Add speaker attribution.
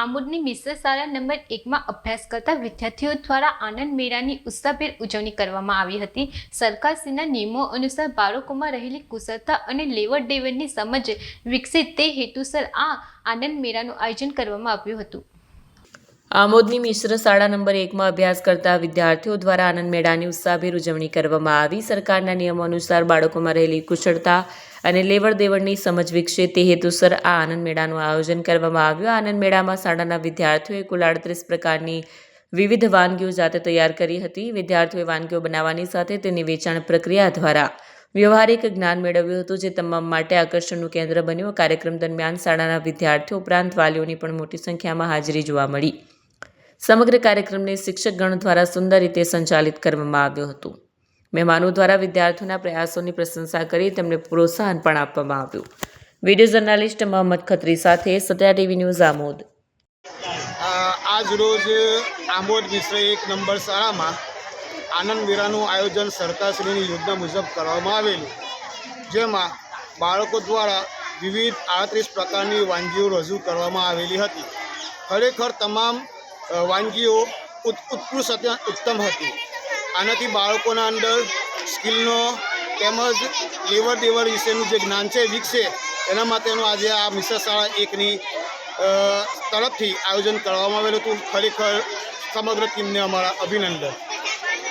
Speaker 1: આમોદની મિશ્ર શાળા નંબર એકમાં અભ્યાસ કરતા વિદ્યાર્થીઓ દ્વારા આનંદ મેળાની ઉત્સાહભેર ઉજવણી કરવામાં આવી હતી. સરકારશ્રીના નિયમો અનુસાર બાળકોમાં રહેલી કુશળતા અને લેવડ દેવડની સમજ વિકસે તે હેતુસર આ આનંદ મેળાનું આયોજન કરવામાં આવ્યું હતું.
Speaker 2: આમોદની મિશ્ર શાળા નંબર એકમાં અભ્યાસ કરતા વિદ્યાર્થીઓ દ્વારા આનંદ મેળાની ઉત્સાહભેર ઉજવણી કરવામાં આવી. સરકારના નિયમો અનુસાર બાળકોમાં રહેલી કુશળતા અને લેવડ દેવડની સમજ વિકસે તે હેતુસર આ આનંદ મેળાનું આયોજન કરવામાં આવ્યું. આનંદ મેળામાં શાળાના વિદ્યાર્થીઓએ કુલ આડત્રીસ પ્રકારની વિવિધ વાનગીઓ જાતે તૈયાર કરી હતી. વિદ્યાર્થીઓએ વાનગીઓ બનાવવાની સાથે તેની વેચાણ પ્રક્રિયા દ્વારા વ્યવહારિક જ્ઞાન મેળવ્યું હતું, જે તમામ માટે આકર્ષણનું કેન્દ્ર બન્યું. કાર્યક્રમ દરમિયાન શાળાના વિદ્યાર્થીઓ, ઉપરાંત વાલીઓની પણ મોટી સંખ્યામાં હાજરી જોવા મળી. સમગ્ર કાર્યક્રમને શિક્ષકગણ દ્વારા સુંદર રીતે સંચાલિત કરવામાં આવ્યું હતું. મહેમાનો દ્વારા વિદ્યાર્થીઓના પ્રયાસોની પ્રશંસા કરી તેમને પ્રોત્સાહન પણ આપવામાં આવ્યું. વીડિયો જર્નાલિસ્ટ મોહમ્મદ ખત્રી સાથે સત્યા ટીવી ન્યૂઝ આમોદ.
Speaker 3: આજ રોજ આમોદ મિશ્ર એક નંબર શાળામાં આનંદ મેળાનું આયોજન સરકારશ્રીની યોજના મુજબ કરવામાં આવેલું. જેમાં બાળકો દ્વારા વિવિધ આડત્રીસ પ્રકારની વાનગીઓ રજૂ કરવામાં આવેલી હતી. ખરેખર તમામ વાનગીઓ ઉત- ઉત્કૃષ્ટ હતી ઉત્તમ હતી. આનાથી બાળકોના અંદર સ્કિલનો તેમજ લેવડ દેવડ વિશેનું જે જ્ઞાન છે વિકસે એના માટેનું આજે આ મિશ્ર શાળા એકની તરફથી આયોજન કરવામાં આવેલું હતું. ખરેખર સમગ્ર ટીમને અમારા અભિનંદન.